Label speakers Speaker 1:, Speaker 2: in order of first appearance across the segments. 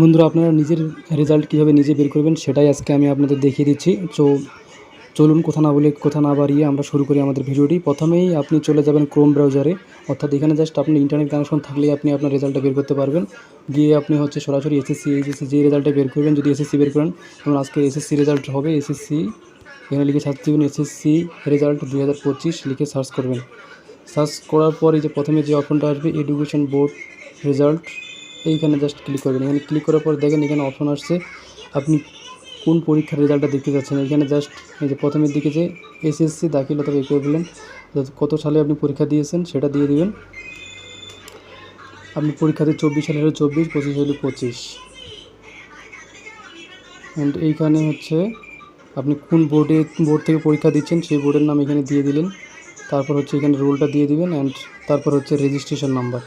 Speaker 1: বন্ধুরা, আপনারা নিজের রেজাল্ট কীভাবে নিজে বের করবেন সেটাই আজকে আমি আপনাদের দেখিয়ে দিচ্ছি। তো চলুন, কথা না বলে, কথা না বাড়িয়ে আমরা শুরু করি আমাদের ভিডিওটি। প্রথমেই আপনি চলে যাবেন ক্রোম ব্রাউজারে অর্থাৎ এখানে জাস্ট আপনি ইন্টারনেট কানেকশন থাকলেই আপনি আপনার রেজাল্টটা বের করতে পারবেন। গিয়ে আপনি হচ্ছে সরাসরি এসএসসি এইচএসসি যে রেজাল্টটা বের করবেন, যদি এসএসসি বের করেন, যেমন আজকে এসএসসি রেজাল্ট হবে এসএসসি এখানে লিখে সার্চ দেবেন এসএসসি রেজাল্ট দুই হাজার পঁচিশ, লিখে সার্চ করবেন। সার্চ করার পর এই যে প্রথমে যে অপশনটা আসবে এডুকেশন বোর্ড রেজাল্ট এইখানে জাস্ট ক্লিক করবেন এখানে ক্লিক করার পর দেখেন এখানে অপশন আসছে। আপনি কোন পরীক্ষার রেজাল্টটা দেখতে যাচ্ছেন? এখানে জাস্ট এই যে প্রথমের দিকে যে এসএসসি দাখিল অথবা ইকুইভ্যালেন্ট কত সালে আপনি পরীক্ষা দিয়েছেন সেটা দিয়ে দিবেন। আপনি পরীক্ষাতে চব্বিশ সালে হলে চব্বিশ, পঁচিশ হলে পঁচিশ। অ্যান্ড এইখানে হচ্ছে আপনি কোন বোর্ডে বোর্ড থেকে পরীক্ষা দিচ্ছেন সেই বোর্ডের নাম এখানে দিয়ে দিলেন। তারপর হচ্ছে এখানে রোলটা দিয়ে দিবেন অ্যান্ড তারপর হচ্ছে রেজিস্ট্রেশন নাম্বার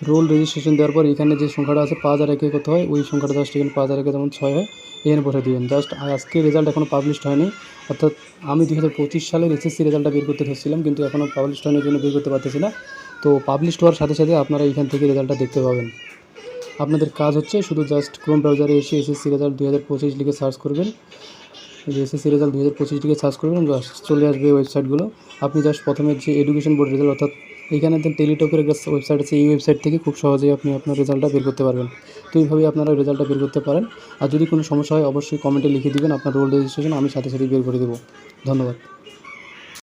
Speaker 1: রোল রেজিস্ট্রেশন দেওয়ার পর এখানে যে সংখ্যাটা আছে পাঁচ হাজার একে কত হয়? ওই সংখ্যাটা জাস্ট এখানে পাঁচ হাজার একে যেমন ছয় হয়, এখানে বসে দিবেন। জাস্ট আজকে রেজাল্ট এখনও পাবলিশড হয়নি। অর্থাৎ আমি দুই হাজার পঁচিশ সালের এসএসসি রেজাল্টটা বের করতে ধরছিলাম কিন্তু এখনও পাবলিশড হয়নি জন্য বের করতে পারতেছি না। তো পাবলিশড হওয়ার সাথে সাথে আপনারা এখান থেকে রেজাল্টটা দেখতে পাবেন। আপনাদের কাজ হচ্ছে শুধু জাস্ট ক্রোম ব্রাউজারে এসে এসএসসি রেজাল্ট দুই হাজার পঁচিশ লিখে সার্চ করবেন। এসএসসি রেজাল্ট দুই হাজার পঁচিশ লিখে সার্চ করবেন জাস্ট চলে আসবে ওয়েবসাইটগুলো আপনি জাস্ট প্রথমে যে এডুকেশন বোর্ড রেজাল্ট অর্থাৎ এইখানে দেন টেলিটকের একটা ওয়েবসাইট আছে, এই ওয়েবসাইট থেকে খুব সহজেই আপনি আপনার রেজাল্টটা বের করতে পারবেন। তো এইভাবেই আপনারা রেজাল্টটা বের করতে পারেন। আর যদি কোনো সমস্যা হয়, অবশ্যই কমেন্টে লিখে দেবেন, আপনার রোল রেজিস্ট্রেশন আমি সাথে সাথে বের করে দেবো। ধন্যবাদ।